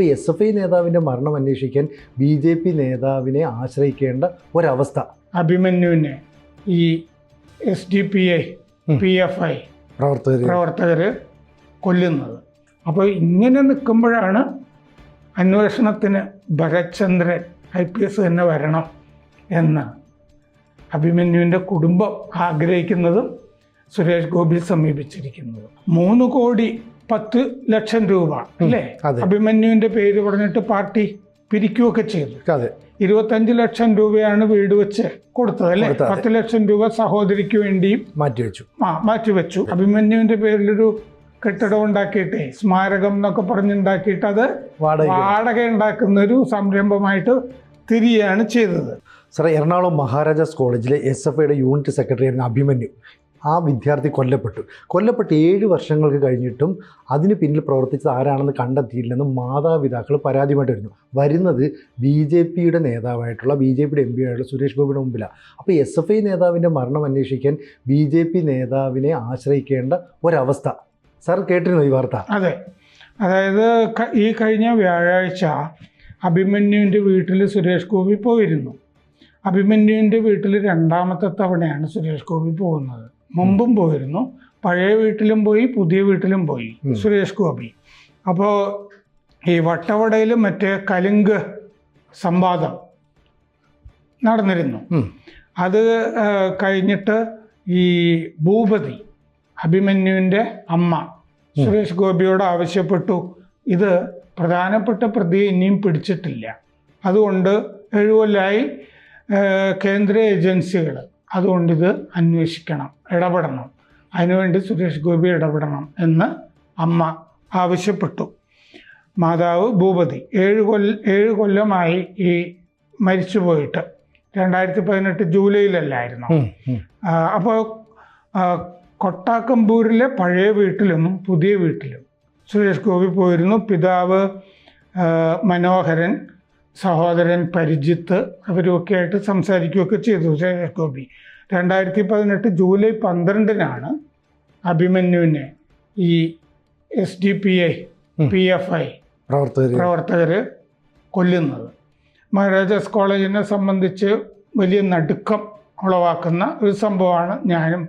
ഇപ്പോൾ S F I നേതാവിന്റെ മരണം അന്വേഷിക്കാൻ ബി ജെ പി നേതാവിനെ ആശ്രയിക്കേണ്ട ഒരവസ്ഥ. അഭിമന്യുവിനെ ഈ S D P I. P F I പ്രവർത്തകർ പ്രവർത്തകർ കൊല്ലുന്നത്. അപ്പോൾ ഇങ്ങനെ നിൽക്കുമ്പോഴാണ് അന്വേഷണത്തിന് ഭരത്ചന്ദ്രൻ ഐ പി എസ് തന്നെ വരണം എന്ന് അഭിമന്യുവിന്റെ കുടുംബം ആഗ്രഹിക്കുന്നതും സുരേഷ് ഗോപി സമീപിച്ചിരിക്കുന്നതും. മൂന്ന് കോടി പത്ത് ലക്ഷം രൂപ അല്ലേ? അഭിമന്യുവിന്റെ പേര് പറഞ്ഞിട്ട് പാർട്ടി പിരിക്കുകയൊക്കെ ചെയ്തു. അതെ. ഇരുപത്തഞ്ച് ലക്ഷം രൂപയാണ് വീട് വെച്ച് കൊടുത്തത് അല്ലേ? പത്ത് ലക്ഷം രൂപ സഹോദരിക്ക് വേണ്ടിയും മാറ്റിവെച്ചു ആ മാറ്റിവെച്ചു അഭിമന്യുവിന്റെ പേരിലൊരു കെട്ടിടം ഉണ്ടാക്കിയിട്ടേ സ്മാരകം എന്നൊക്കെ പറഞ്ഞുണ്ടാക്കിയിട്ട് അത് വാടക ഉണ്ടാക്കുന്ന ഒരു സംരംഭമായിട്ട് തിരിയാണ് ചെയ്തത്. സാറേ എറണാകുളം മഹാരാജാസ് കോളേജിലെ എസ് എഫ് ഐയുടെ യൂണിറ്റ് സെക്രട്ടറി ആയിരുന്നു അഭിമന്യു. ആ വിദ്യാർത്ഥി കൊല്ലപ്പെട്ടു. കൊല്ലപ്പെട്ട് ഏഴ് വർഷങ്ങൾക്ക് കഴിഞ്ഞിട്ടും അതിന് പിന്നിൽ പ്രവർത്തിച്ചത് ആരാണെന്ന് കണ്ടെത്തിയില്ലെന്ന് മാതാപിതാക്കൾ പരാതിയുമായിട്ട് വരുന്നു. വരുന്നത് ബി ജെ പിയുടെ നേതാവായിട്ടുള്ള ബി ജെ പിയുടെ എം പി ആയിട്ടുള്ള സുരേഷ് ഗോപിയുടെ മുമ്പിലാണ് അപ്പോൾ എസ് എഫ് ഐ നേതാവിന്റെ മരണം അന്വേഷിക്കാൻ ബി ജെ പി നേതാവിനെ ആശ്രയിക്കേണ്ട ഒരവസ്ഥ. സാർ കേട്ടിരുന്നു ഈ വാർത്ത? അതെ. അതായത് ഈ കഴിഞ്ഞ വ്യാഴാഴ്ച അഭിമന്യുവിന്റെ വീട്ടിൽ സുരേഷ് ഗോപി പോയിരുന്നു. അഭിമന്യുവിന്റെ വീട്ടിൽ രണ്ടാമത്തെ തവണയാണ് സുരേഷ് ഗോപി പോകുന്നത്. മുമ്പും പോയിരുന്നു. പഴയ വീട്ടിലും പോയി പുതിയ വീട്ടിലും പോയി. സുരേഷ് ഗോപി. അപ്പോൾ ഈ വട്ടവടയിൽ മറ്റേ കലുങ്ക് സംവാദം നടന്നിരുന്നു. അത് കഴിഞ്ഞിട്ട് ഈ ഭൂപതി അഭിമന്യുവിന്റെ അമ്മ സുരേഷ് ഗോപിയോട് ആവശ്യപ്പെട്ടു. ഇത് പ്രധാനപ്പെട്ട പ്രതിയെ ഇനിയും പിടിച്ചിട്ടില്ല. അതുകൊണ്ട് എഴുകൊല്ലായി കേന്ദ്ര ഏജൻസികൾ അതുകൊണ്ട് ഇത് അന്വേഷിക്കണം ഇടപെടണം. അതിനുവേണ്ടി സുരേഷ് ഗോപി ഇടപെടണം എന്ന് അമ്മ ആവശ്യപ്പെട്ടു. മാതാവ് ഭൂപതി ഏഴ് കൊല്ല ഏഴ് കൊല്ലമായി ഈ മരിച്ചു പോയിട്ട് രണ്ടായിരത്തി പതിനെട്ട് ജൂലൈയിലല്ലായിരുന്നു. അപ്പോൾ കൊട്ടാക്കമ്പൂരിലെ പഴയ വീട്ടിലും പുതിയ വീട്ടിലും സുരേഷ് ഗോപി പോയിരുന്നു. പിതാവ് മനോഹരൻ സഹോദരൻ പരിജിത്ത് അവരുമൊക്കെ ആയിട്ട് സംസാരിക്കുകയൊക്കെ ചെയ്തു. ഗോപി രണ്ടായിരത്തി പതിനെട്ട് ജൂലൈ പന്ത്രണ്ടിനാണ് അഭിമന്യുവിനെ ഈ S D P I P F I പ്രവർത്തകർ പ്രവർത്തകർ കൊല്ലുന്നത്. മഹാരാജാസ് കോളേജിനെ സംബന്ധിച്ച് വലിയ നടുക്കം ഉളവാക്കുന്ന ഒരു സംഭവമാണ് ഞാനും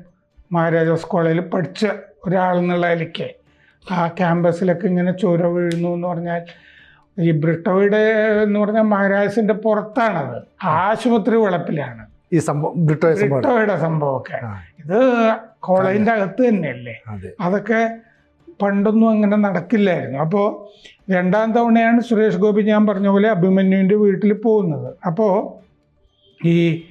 മഹാരാജാസ് കോളേജിൽ പഠിച്ച ഒരാളെന്നുള്ള നിലയ്ക്ക്. ആ ക്യാമ്പസിലൊക്കെ ഇങ്ങനെ ചോര വീഴുന്നു എന്ന് പറഞ്ഞാൽ ഈ ബ്രിട്ടോയുടെ എന്ന് പറഞ്ഞാൽ മഹാരാജസിന്റെ പുറത്താണത്. ആശുപത്രി വളപ്പിലാണ്. ഈ സംഭവം ബ്രിട്ടോയ സംഭവം. ബ്രിട്ടോയുടെ സംഭവമൊക്കെ. ഇത് കോളേജിന്റെ അകത്ത് തന്നെയല്ലേ? അതൊക്കെ പണ്ടൊന്നും അങ്ങനെ നടക്കില്ലായിരുന്നു. അപ്പോൾ രണ്ടാം തവണയാണ് സുരേഷ് ഗോപി ഞാൻ പറഞ്ഞ പോലെ അഭിമന്യുവിന്റെ വീട്ടിൽ പോകുന്നത്. അപ്പോൾ ഈ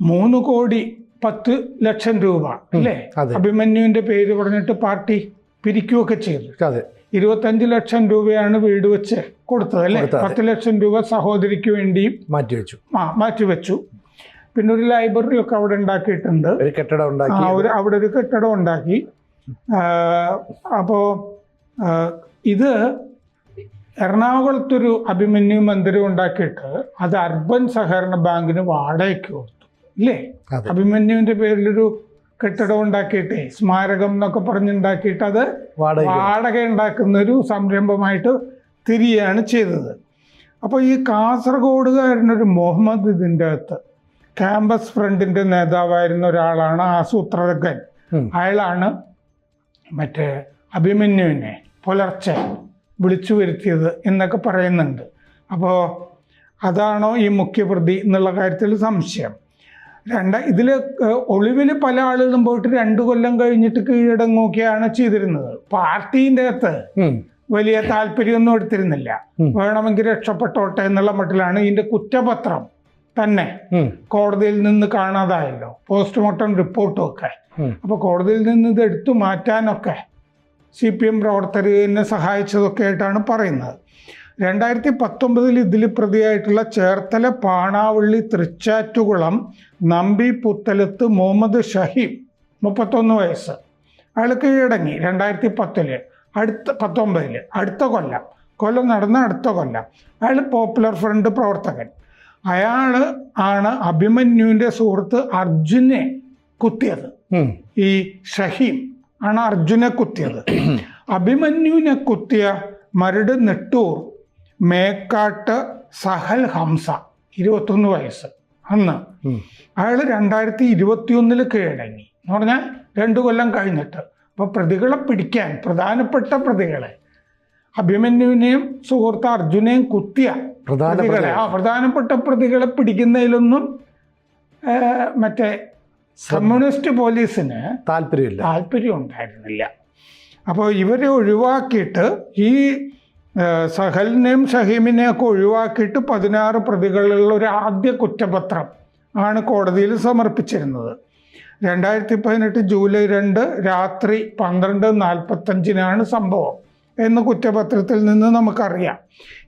മൂന്ന് കോടി പത്ത് ലക്ഷം രൂപ അല്ലേ? അഭിമന്യുവിന്റെ പേര് പറഞ്ഞിട്ട് പാർട്ടി പിരിക്കുകയൊക്കെ ചെയ്തു. അതെ. ഇരുപത്തഞ്ച് ലക്ഷം രൂപയാണ് വീട് വെച്ച് കൊടുത്തത് അല്ലേ. പത്ത് ലക്ഷം രൂപ സഹോദരിക്ക് വേണ്ടിയും മാറ്റിവെച്ചു ആ മാറ്റിവെച്ചു പിന്നെ ഒരു ലൈബ്രറി ഒക്കെ അവിടെ ഉണ്ടാക്കിയിട്ടുണ്ട്. ഒരു കെട്ടിടം ആ ഉണ്ടാക്കി ഒരു അവിടെ ഒരു കെട്ടിടം ഉണ്ടാക്കി. അപ്പോൾ ഇത് എറണാകുളത്തൊരു അഭിമന്യു മന്ദിരം ഉണ്ടാക്കിയിട്ട് അത് അർബൻ സഹകരണ ബാങ്കിന് വാടകയ്ക്ക് കൊടുത്തു. ഇല്ലേ? അഭിമന്യുവിന്റെ പേരിലൊരു കെട്ടിടം ഉണ്ടാക്കിയിട്ട് സ്മാരകം എന്നൊക്കെ പറഞ്ഞുണ്ടാക്കിയിട്ട് അത് വാടക ഉണ്ടാക്കുന്ന ഒരു സംരംഭമായിട്ട് തിരിയാണ് ചെയ്തത്. അപ്പോൾ ഈ കാസർഗോഡുകാരനൊരു മുഹമ്മദ് ഇതിന്റെ അകത്ത് ക്യാമ്പസ് ഫ്രണ്ടിന്റെ നേതാവായിരുന്ന ഒരാളാണ് ആസൂത്രകൻ. അയാളാണ് മറ്റേ അഭിമന്യുവിനെ പുലർച്ചെ വിളിച്ചു വരുത്തിയത് എന്നൊക്കെ പറയുന്നുണ്ട്. അപ്പോൾ അതാണോ ഈ മുഖ്യപ്രതി എന്നുള്ള കാര്യത്തിൽ സംശയം. രണ്ട് ഇതിൽ ഒളിവിൽ പല ആളുകളും പോയിട്ട് രണ്ടു കൊല്ലം കഴിഞ്ഞിട്ട് കീഴടങ്ങുകയാണ് ചെയ്തിരുന്നത്. പാർട്ടീന്റെ അകത്ത് വലിയ താല്പര്യമൊന്നും എടുത്തിരുന്നില്ല. വേണമെങ്കിൽ രക്ഷപ്പെട്ടോട്ടെ എന്നുള്ള മട്ടിലാണ് ഇതിന്റെ കുറ്റപത്രം തന്നെ കോടതിയിൽ നിന്ന് കാണാതായല്ലോ. പോസ്റ്റ്മോർട്ടം റിപ്പോർട്ടും ഒക്കെ അപ്പൊ കോടതിയിൽ നിന്ന് ഇത് എടുത്തു മാറ്റാനൊക്കെ സി പി എം പ്രവർത്തകരെ സഹായിച്ചതൊക്കെ ആയിട്ടാണ് പറയുന്നത്. രണ്ടായിരത്തി പത്തൊമ്പതിൽ ഇതിൽ പ്രതിയായിട്ടുള്ള ചേർത്തല പാണാവള്ളി തൃച്ചാറ്റുകുളം നമ്പി പുത്തലത്ത് മുഹമ്മദ് ഷഹീം മുപ്പത്തൊന്ന് വയസ്സ്. അയാൾ കീഴടങ്ങി രണ്ടായിരത്തി പത്തിൽ അടുത്ത പത്തൊമ്പതിൽ അടുത്ത കൊല്ലം. കൊല്ലം നടന്ന അടുത്ത കൊല്ലം. അയാൾ പോപ്പുലർ ഫ്രണ്ട് പ്രവർത്തകൻ. അയാൾ ആണ് അഭിമന്യുവിന്റെ സുഹൃത്ത് അർജുനെ കുത്തിയത്. ഈ ഷഹീം ആണ് അർജുനെ കുത്തിയത്. അഭിമന്യുവിനെ കുത്തിയ മരട് നെട്ടൂർ മേക്കാട്ട് സഹൽ ഹംസ ഇരുപത്തൊന്ന് വയസ്സ്. അന്ന്. അയാൾ രണ്ടായിരത്തി ഇരുപത്തിയൊന്നിൽ കീഴടങ്ങി. എന്ന് പറഞ്ഞാൽ രണ്ടു കൊല്ലം കഴിഞ്ഞിട്ട്. അപ്പോൾ പ്രതികളെ പിടിക്കാൻ പ്രധാനപ്പെട്ട പ്രതികളെ അഭിമന്യുവിനെയും സുഹൃത്ത് അർജുനെയും കുത്തിയ പ്രതികളെ ആ പ്രധാനപ്പെട്ട പ്രതികളെ പിടിക്കുന്നതിലൊന്നും മറ്റേ കമ്മ്യൂണിസ്റ്റ് പോലീസിന് താല്പര്യമില്ല. താല്പര്യം ഉണ്ടായിരുന്നില്ല. അപ്പോൾ ഇവരെ ഒഴിവാക്കിയിട്ട് ഈ സഹലിനെയും ഷഹീമിനെയൊക്കെ ഒഴിവാക്കിയിട്ട് പതിനാറ് പ്രതികളുള്ള ഒരു ആദ്യ കുറ്റപത്രം ആണ് കോടതിയിൽ സമർപ്പിച്ചിരുന്നത്. രണ്ടായിരത്തി പതിനെട്ട് ജൂലൈ രണ്ട് രാത്രി പന്ത്രണ്ട് നാൽപ്പത്തഞ്ചിനാണ് സംഭവം എന്ന് കുറ്റപത്രത്തിൽ നിന്ന് നമുക്കറിയാം.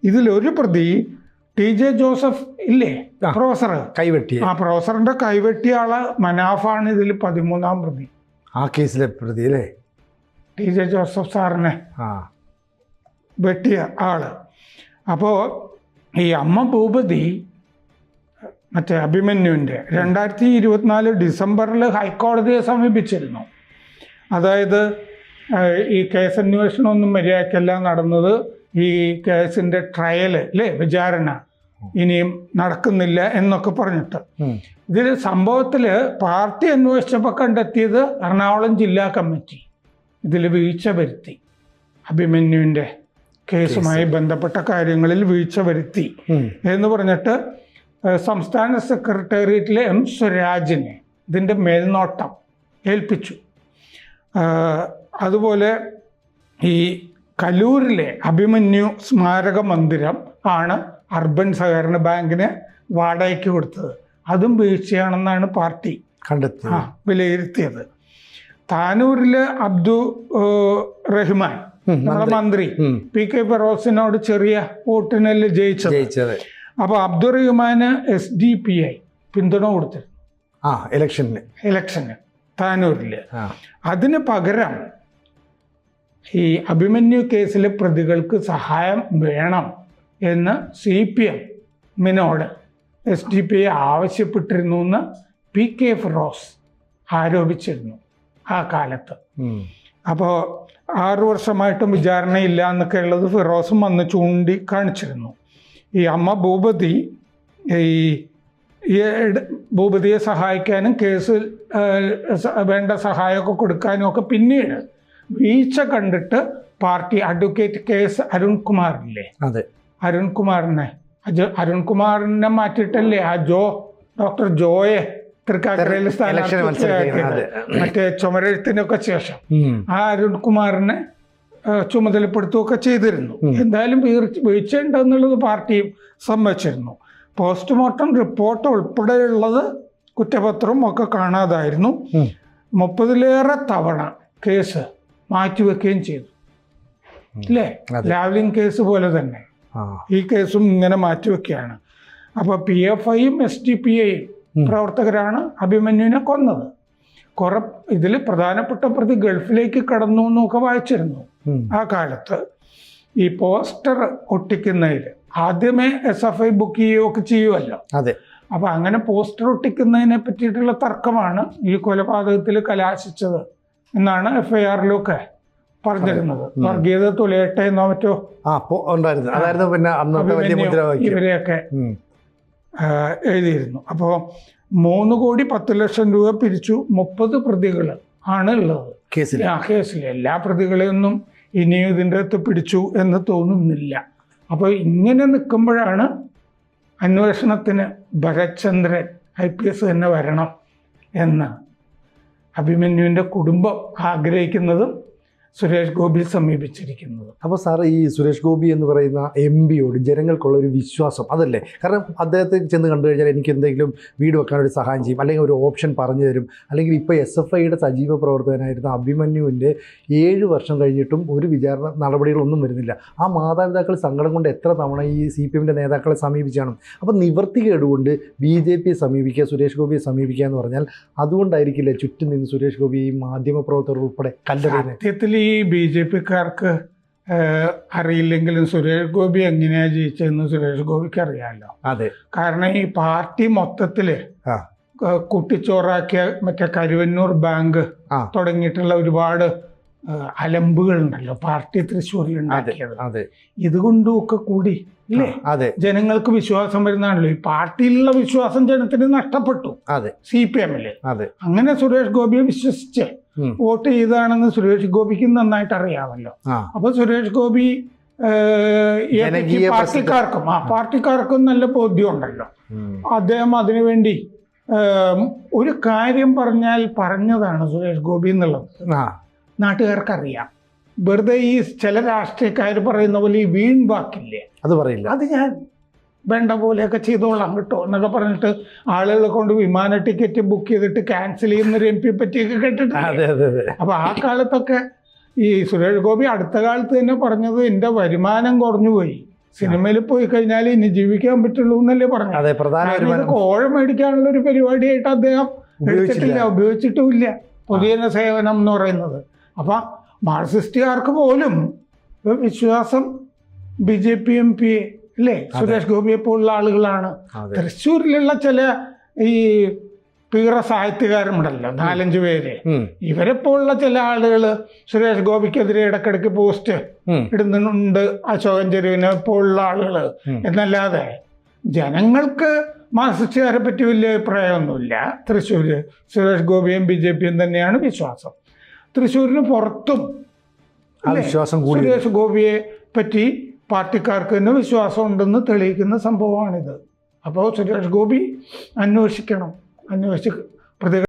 ഇതിലൊരു പ്രതി ടി ജെ ജോസഫ് ഇല്ലേ? പ്രൊഫസർ? കൈവെട്ടി ആ പ്രൊഫസറിന്റെ കൈവെട്ടിയ ആൾ മനാഫാണ് ഇതിൽ പതിമൂന്നാം പ്രതി. ആ കേസിലെ പ്രതി അല്ലേ ടി ജെ ജോസഫ് സാറിനെ. ആ. വെട്ടിയ ആൾ അപ്പോൾ ഈ അമ്മ ഭൂപതി മറ്റേ അഭിമന്യുവിന്റെ രണ്ടായിരത്തി ഇരുപത്തിനാല് ഡിസംബറിൽ ഹൈക്കോടതിയെ സമീപിച്ചിരുന്നു. അതായത് ഈ ഈ കേസന്വേഷണമൊന്നും മര്യാദയ്ക്കല്ല നടന്നത്. ഈ കേസിന്റെ ട്രയൽ അല്ലേ വിചാരണ ഇനിയും നടക്കുന്നില്ല എന്നൊക്കെ പറഞ്ഞിട്ട്. ഇതിൽ സംഭവത്തിൽ പാർട്ടി അന്വേഷിച്ചപ്പോൾ കണ്ടെത്തിയത് എറണാകുളം ജില്ലാ കമ്മിറ്റി. ഇതിൽ വീഴ്ച വരുത്തി അഭിമന്യുവിന്റെ കേസുമായി ബന്ധപ്പെട്ട കാര്യങ്ങളിൽ വീഴ്ച വരുത്തി. എന്ന് പറഞ്ഞിട്ട് സംസ്ഥാന സെക്രട്ടേറിയറ്റിലെ എം സ്വരാജിനെ ഇതിന്റെ മേൽനോട്ടം ഏൽപ്പിച്ചു. അതുപോലെ ഈ കലൂരിലെ അഭിമന്യു സ്മാരക മന്ദിരം ആണ് അർബൻ സഹകരണ ബാങ്കിന് വാടകയ്ക്ക് കൊടുത്തത്. അതും വീഴ്ചയാണെന്നാണ് പാർട്ടി കണ്ടെത്തി വിലയിരുത്തിയത്. താനൂരിലെ അബ്ദു റഹ്മാൻ നമ്മുടെ മന്ത്രി. പി കെ ഫെറോസിനോട് ചെറിയ വോട്ടിനല്ലേ ജയിച്ചത്? ജയിച്ചത്. അപ്പോൾ അബ്ദുറഹ്മാന് എസ് ഡി പി ഐ പിന്തുണ കൊടുത്തിരുന്നു. ആ ഇലക്ഷനിൽ ഇലക്ഷന് താനൂരിൽ അതിന് പകരം ഈ അഭിമന്യു കേസിലെ പ്രതികൾക്ക് സഹായം വേണം എന്ന് സി പി എമ്മിനോട് എസ് ഡി പി ഐ ആവശ്യപ്പെട്ടിരുന്നു എന്ന് പി കെ ഫിറോസ് ആരോപിച്ചിരുന്നു ആ കാലത്ത്. അപ്പോൾ ആറു വർഷമായിട്ടും വിചാരണയില്ല എന്നൊക്കെ ഉള്ളത് ഫിറോസും വന്ന് ചൂണ്ടി കാണിച്ചിരുന്നു ഈ അമ്മ ഭൂപതി ഈ ഭൂപതിയെ സഹായിക്കാനും കേസ് വേണ്ട സഹായമൊക്കെ കൊടുക്കാനും ഒക്കെ പിന്നീട് വീഴ്ച കണ്ടിട്ട് പാർട്ടി അഡ്വക്കേറ്റ് കെ എസ് അരുൺകുമാറില്ലേ? അതെ. അരുൺകുമാറിനെ അജ- അരുൺകുമാറിനെ മാറ്റിയിട്ടല്ലേ ആ ജോ ഡോക്ടർ ജോയെ തൃക്കാക്കരയിൽ സ്ഥാനാർത്ഥി. മറ്റേ ചുമരെഴുത്തിനൊക്കെ ശേഷം ആ അരുൺകുമാറിനെ ചുമതലപ്പെടുത്തുകയൊക്കെ ചെയ്തിരുന്നു. എന്തായാലും വീഴ്ച ഉണ്ടെന്നുള്ളത് പാർട്ടിയും സമ്മതിച്ചിരുന്നു. പോസ്റ്റ്മോർട്ടം റിപ്പോർട്ട് ഉൾപ്പെടെയുള്ളത് കുറ്റപത്രം ഒക്കെ കാണാതായിരുന്നു. മുപ്പതിലേറെ തവണ കേസ് മാറ്റിവെക്കുകയും ചെയ്തു. അല്ലേ അതെ. ലാവ്ലിൻ കേസ് പോലെ തന്നെ. ആ. ഈ കേസും ഇങ്ങനെ മാറ്റിവെക്കുകയാണ്. അപ്പോൾ പി എഫ് ഐയും എസ് ഡി പി ഐയും പ്രവർത്തകരാണ് അഭിമന്യുവിനെ കൊന്നത്. കുറെ ഇതിൽ പ്രധാനപ്പെട്ട പ്രതി ഗൾഫിലേക്ക് കടന്നു എന്നൊക്കെ വായിച്ചിരുന്നു ആ കാലത്ത്. ഈ പോസ്റ്റർ ഒട്ടിക്കുന്നതിൽ ആദ്യമേ എസ് എഫ് ഐ ബുക്ക് ചെയ്യുകയൊക്കെ ചെയ്യുമല്ലോ അതെ. അപ്പൊ അങ്ങനെ പോസ്റ്റർ ഒട്ടിക്കുന്നതിനെ പറ്റിയിട്ടുള്ള തർക്കമാണ് ഈ കൊലപാതകത്തിൽ കലാശിച്ചത് എന്നാണ് എഫ് ഐ ആറിലൊക്കെ പറഞ്ഞിരുന്നത്. വർഗീയത തുലയട്ടെ എന്നോ മറ്റോ ഉണ്ടായിരുന്നു. അതായിരുന്നു പിന്നെ അന്നത്തെ വലിയ മുദ്രാവാക്യം. ഇവരെയൊക്കെ എഴുതിയിരുന്നു. അപ്പോൾ മൂന്ന് കോടി പത്ത് ലക്ഷം രൂപ പിരിച്ചു മുപ്പത് പ്രതികൾ ആണ് ഉള്ളത്. കേസിൽ ആ കേസിൽ എല്ലാ പ്രതികളെയൊന്നും ഇനിയും ഇതിന്റെ അകത്ത് പിടിച്ചു എന്ന് തോന്നുന്നില്ല. അപ്പോൾ ഇങ്ങനെ നിൽക്കുമ്പോഴാണ് അന്വേഷണത്തിന് ഭരത്ചന്ദ്രൻ ഐ പി എസ് തന്നെ വരണം എന്ന് അഭിമന്യുവിന്റെ കുടുംബം ആഗ്രഹിക്കുന്നതും സുരേഷ് ഗോപി സമീപിച്ചിരിക്കുന്നത്. അപ്പോൾ സാർ ഈ സുരേഷ് ഗോപി എന്ന് പറയുന്ന എം പിയോട് ജനങ്ങൾക്കുള്ള ഒരു വിശ്വാസം അതല്ലേ? കാരണം അദ്ദേഹത്തെ ചെന്ന് കണ്ടു കഴിഞ്ഞാൽ എനിക്ക് എന്തെങ്കിലും വീട് വെക്കാനൊരു സഹായം ചെയ്യും അല്ലെങ്കിൽ ഒരു ഓപ്ഷൻ പറഞ്ഞു തരും അല്ലെങ്കിൽ ഇപ്പോൾ എസ് എഫ് ഐയുടെ സജീവ പ്രവർത്തകനായിരുന്ന അഭിമന്യുവിന്റെ ഏഴ് വർഷം കഴിഞ്ഞിട്ടും ഒരു വിചാരണ നടപടികളൊന്നും വരുന്നില്ല. ആ മാതാപിതാക്കൾ സങ്കടം കൊണ്ട് എത്ര തവണ ഈ സി പി എമ്മിന്റെ നേതാക്കളെ സമീപിച്ചാണ്? അപ്പോൾ നിവർത്തികേടുകൊണ്ട് ബി ജെ പിയെ സമീപിക്കുക സുരേഷ് ഗോപിയെ സമീപിക്കുക എന്ന് പറഞ്ഞാൽ അതുകൊണ്ടായിരിക്കില്ല ചുറ്റും നിന്ന് സുരേഷ് ഗോപി ഈ മാധ്യമപ്രവർത്തകർ ഉൾപ്പെടെ കല്ലെറിയുന്നത്? സത്യത്തിൽ ഈ ബി ജെ പിക്കാർക്ക് അറിയില്ലെങ്കിലും സുരേഷ് ഗോപി എങ്ങനെയാ ജയിച്ചതെന്ന് സുരേഷ് ഗോപിക്ക് അറിയാമല്ലോ അതെ. കാരണം ഈ പാർട്ടി മൊത്തത്തിൽ കുട്ടിച്ചോറാക്കിയ മറ്റേ കരുവന്നൂർ ബാങ്ക്. തുടങ്ങിയിട്ടുള്ള ഒരുപാട് അലമ്പുകൾ ഉണ്ടല്ലോ പാർട്ടി തൃശ്ശൂരിൽ ഉണ്ടാക്കിയത് അതെ. ഇതുകൊണ്ടും ഒക്കെ കൂടി അല്ലേ അതെ. ജനങ്ങൾക്ക് വിശ്വാസം വരുന്നതാണല്ലോ. ഈ പാർട്ടിയിലുള്ള വിശ്വാസം ജനത്തിന് നഷ്ടപ്പെട്ടു. അതെ. സി പി എമ്മിൽ. അതെ. അങ്ങനെ സുരേഷ് ഗോപിയെ വിശ്വസിച്ച്. വോട്ട് ചെയ്തതാണെന്ന് സുരേഷ് ഗോപിക്ക് നന്നായിട്ട് അറിയാമല്ലോ. അപ്പൊ സുരേഷ് ഗോപി പാർട്ടിക്കാർക്കും ആ പാർട്ടിക്കാർക്കും നല്ല ബോധ്യം ഉണ്ടല്ലോ. അദ്ദേഹം അതിനുവേണ്ടി ഒരു കാര്യം പറഞ്ഞാൽ പറഞ്ഞതാണ് സുരേഷ് ഗോപി എന്നുള്ളത്. നാട്ടുകാർക്ക് അറിയാം വെറുതെ ഈ ചില രാഷ്ട്രീയക്കാർ പറയുന്ന പോലെ ഈ വീൺ വാക്കില്ലേ? അത് പറയില്ല. അത് ഞാൻ വേണ്ട പോലെയൊക്കെ ചെയ്തോളാം കേട്ടോ എന്നൊക്കെ പറഞ്ഞിട്ട് ആളുകളെ കൊണ്ട് വിമാന ടിക്കറ്റ് ബുക്ക് ചെയ്തിട്ട് ക്യാൻസൽ ചെയ്യുന്ന ഒരു എം പി പറ്റിയൊക്കെ കേട്ടിട്ടുണ്ട് അതെ അതെ അതെ. അപ്പൊ ആ കാലത്തൊക്കെ ഈ സുരേഷ് ഗോപി അടുത്ത കാലത്ത് തന്നെ പറഞ്ഞത് എന്റെ വരുമാനം കുറഞ്ഞു പോയി. സിനിമയിൽ പോയി കഴിഞ്ഞാൽ ഇനി ജീവിക്കാൻ പറ്റുള്ളൂ എന്നല്ലേ പറഞ്ഞു അതെ പ്രധാന കോഴ മേടിക്കാനുള്ള ഒരു പരിപാടിയായിട്ട് അദ്ദേഹം എടുത്തിട്ടില്ല ഉപയോഗിച്ചിട്ടുമില്ല. പൊതുജന സേവനം എന്ന് പറയുന്നത്. അപ്പൊ മാർക്സിസ്റ്റുകാർക്ക് പോലും വിശ്വാസം B J P M P അല്ലേ സുരേഷ് ഗോപിയെ പോലുള്ള ആളുകളാണ്. തൃശ്ശൂരിലുള്ള ചില ഈ പീറ സാഹിത്യകാരുണ്ടല്ലോ നാലഞ്ചു പേര്. ഇവരെ പോലുള്ള ചില ആളുകൾ സുരേഷ് ഗോപിക്കെതിരെ ഇടക്കിടക്ക് പോസ്റ്റ് ഇടുന്നുണ്ട് അശോകൻ ചെരുവിനെ പോലുള്ള ആളുകൾ എന്നല്ലാതെ ജനങ്ങൾക്ക് മാർസിസ്റ്റുകാരെ പറ്റി വലിയ അഭിപ്രായമൊന്നുമില്ല. തൃശ്ശൂർ സുരേഷ് ഗോപിയും ബി ജെ പിയും തന്നെയാണ് വിശ്വാസം. തൃശ്ശൂരിന് പുറത്തും സുരേഷ് ഗോപിയെ പറ്റി പാർട്ടിക്കാർക്ക് തന്നെ വിശ്വാസം ഉണ്ടെന്ന് തെളിയിക്കുന്ന സംഭവമാണിത്. അപ്പോൾ സുരേഷ് ഗോപി അന്വേഷിക്കണം. അന്വേഷിച്ച് പ്രതി